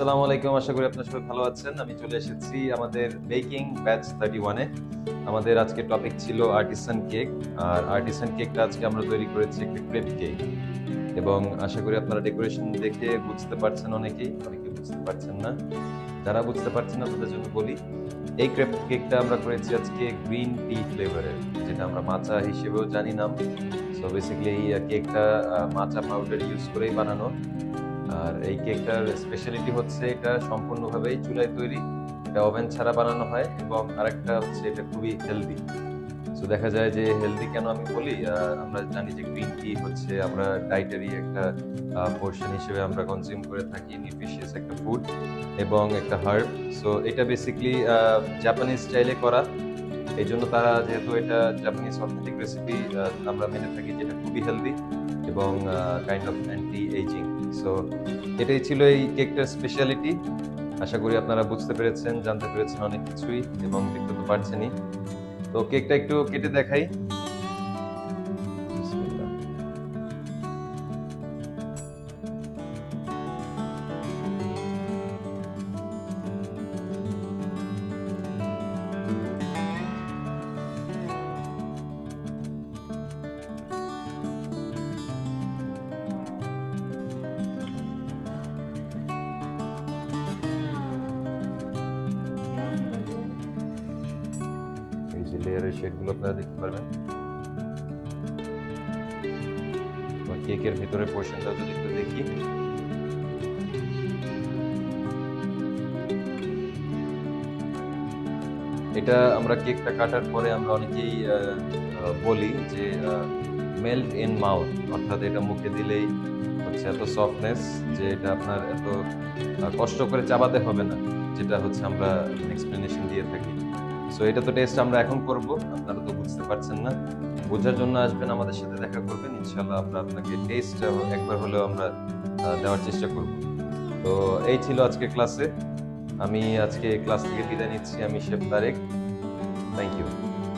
আসসালামু আলাইকুম, আশা করি আপনার সবাই ভালো আছেন। আমি চলে এসেছি আমাদের বেকিং ব্যাচ থার্টি ওয়ানে আমাদের আজকে টপিক ছিল আর্টিসান কেক আর আর্টিসান কেকটা আজকে আমরা তৈরি করেছি একটি ক্রেপ কেক এবং আশা করি আপনারা ডেকোরেশন দেখে বুঝতে পারছেন অনেকেই, অনেকে বুঝতে পারছেন না। যারা বুঝতে পারছেন না, তাদের জন্য বলি, এই ক্রেপ কেকটা আমরা করেছি আজকে গ্রিন টি ফ্লেভারের যেটা আমরা মাচা হিসেবেও জানি নাম। সো বেসিক্যালি এই কেকটা মাচা পাউডার ইউজ করেই বানানো। আর এই কেকটার স্পেশালিটি হচ্ছে এটা সম্পূর্ণভাবেই চুলায় তৈরি। এটা ওভেন ছাড়া বানানো হয় এবং আরেকটা হচ্ছে এটা খুবই হেলদি সো দেখা যায় যে হেলদি কেন আমি বলি? আমরা জানি যে গ্রিন টি হচ্ছে আমরা ডাইটারি একটা পোর্শন হিসেবে আমরা কনজিউম করে থাকি নিউট্রিশিয়াস একটা ফুড এবং একটা হার্ব সো এটা বেসিক্যালি জাপানিজ স্টাইলে করা। এই জন্য তারা যেহেতু এটা জাপানিজ অথেন্টিক রেসিপি আমরা মেনে থাকি যেটা খুবই হেলদি এবং kind of anti ageing so এটাই ছিল এই কেকটার স্পেশালিটি আশা করি আপনারা বুঝতে পেরেছেন, জানতে পেরেছেন অনেক কিছুই এবং দেখতে তো পারছেনই। তো কেকটা একটু কেটে দেখাই। লেয়ারের শেডগুলো আপনারা দেখতে পারবেন। কেকের ভিতরে পোর্শনটা যদি একটু দেখি। এটা আমরা কেকটা কাটার পরে আমরা অনেকেই বলি যে মেল্ট ইন মাউথ অর্থাৎ এটা মুখে দিলেই হচ্ছে এত সফটনেস যে এটা আপনার এত কষ্ট করে চাবাতে হবে না, যেটা হচ্ছে আমরা এক্সপ্লেনেশন দিয়ে সো এটা তো টেস্ট আমরা এখন করব। আপনারা তো বুঝতে পারছেন না। বোঝার জন্য আসবেন, আমাদের সাথে দেখা করবেন। ইনশাল্লাহ আমরা আপনাকে টেস্ট একবার হলেও আমরা দেওয়ার চেষ্টা করব। তো, এই ছিল আজকে ক্লাসে আমি আজকে ক্লাস থেকে বিদায় নিচ্ছি। আমি শেফ তারেক। Thank you